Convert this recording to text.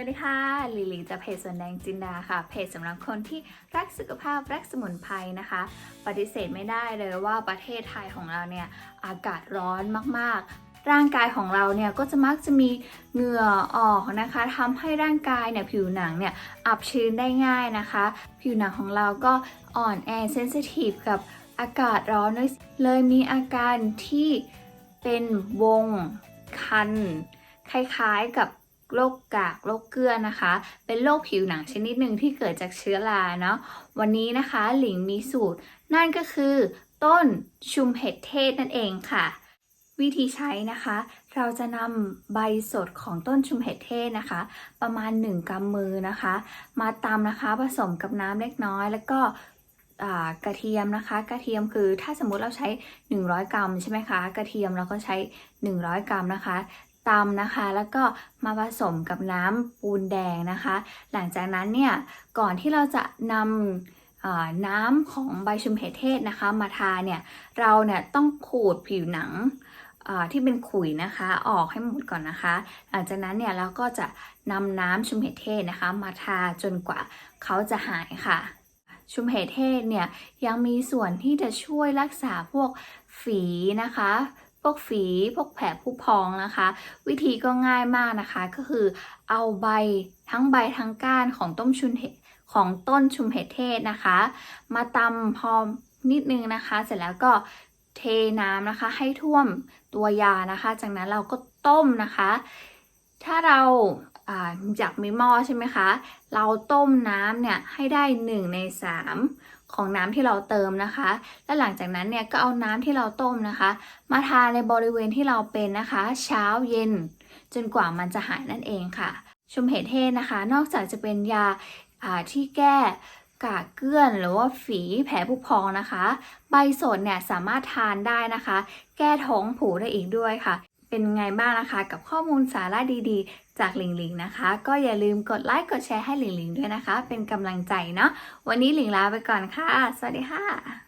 วัสดีค่ะลิลิจากเพจสวนแดงจินดาค่ะ เพจสำหรับคนที่รักสุขภาพรักสมุนไพรนะคะ ปฏิเสธไม่ได้เลยว่าประเทศไทยของเราเนี่ยอากาศร้อนมากๆ ร่างกายของเราเนี่ยก็จะมักจะมีเหงื่อออกนะคะทำให้ร่างกายเนี่ยผิวหนังเนี่ยอับชื้นได้ง่ายนะคะ ผิวหนังของเราก็อ่อนแอเซนซิทีฟกับอากาศร้อนเลยมีอาการที่เป็นวงคัน คล้ายๆกับ โรคกากโรคเกลือนะคะ เป็นโรคผิวหนังชนิดหนึ่งที่เกิดจากเชื้อราเนาะวันนี้นะคะหลิงมีสูตร นั่นก็คือ ต้นชุมเห็ดเทศนั่นเองค่ะ วิธีใช้นะคะ เราจะนำใบสดของต้นชุมเห็ดเทศนะคะ ประมาณ 1กำมือนะคะ มาตำนะคะผสมกับน้ำเล็กน้อย แล้วก็กระเทียมนะคะ กระเทียมคือถ้าสมมุติเราใช้ 100 กรัมใช่ไหมคะ กระเทียมเราก็ใช้ 100 กรัมนะคะ ตำนะคะ แล้วก็มาผสมกับน้ำปูนแดงนะคะ หลังจากนั้นเนี่ยก่อนที่เราจะนำน้ำของใบชุมเห็ดเทศนะคะ มาทาเนี่ยเราเนี่ยต้องขูดผิวหนังที่เป็นขุยนะคะออกให้หมดก่อนนะคะ หลังจากนั้นเนี่ยเราก็จะนำน้ำชุมเห็ดเทศนะคะ มาทาจนกว่าเขาจะหายค่ะ ชุมเห็ดเทศเนี่ยยังมีส่วนที่จะช่วยรักษาพวกฝีนะคะ วกฝีพวกแผลผู้พองนะคะ วิธีก็ง่ายมากนะคะ ก็คือเอาใบทั้งใบทั้งก้านของต้มชุนเห็ดของต้นชุมเห็ดเทศนะคะ มาตำพอนิดนึงนะคะ เสร็จแล้วก็เทน้ำนะคะ ให้ท่วมตัวยานะคะ จากนั้นเราก็ต้มนะคะ ถ้าเรา จากมีหม้อใช่ไหมคะ เราต้มน้ำเนี่ยให้ได้ 1 ใน 3 ของน้ำที่เราเติมนะคะ และหลังจากนั้นเนี่ยก็เอาน้ำที่เราต้มนะคะ มาทาในบริเวณที่เราเป็นนะคะ เช้าเย็น จนกว่ามันจะหายนั่นเองค่ะ ชุมเห็ดเทศนะคะ นอกจากจะเป็นยาาที่แก้กากเกลื่อนหรือว่าฝีแผลผุพองนะคะ ใบสดเนี่ยสามารถทานได้นะคะ แก้ท้องผูได้อีกด้วยค่ะ เป็นไงบ้างนะคะ กับข้อมูลสาระดีๆ จากหลิงหลิงนะคะ ก็อย่าลืมกดไลค์กดแชร์ให้หลิงหลิงด้วยนะคะ เป็นกำลังใจเนาะวันนี้หลิงลาไปก่อนค่ะ สวัสดีค่ะ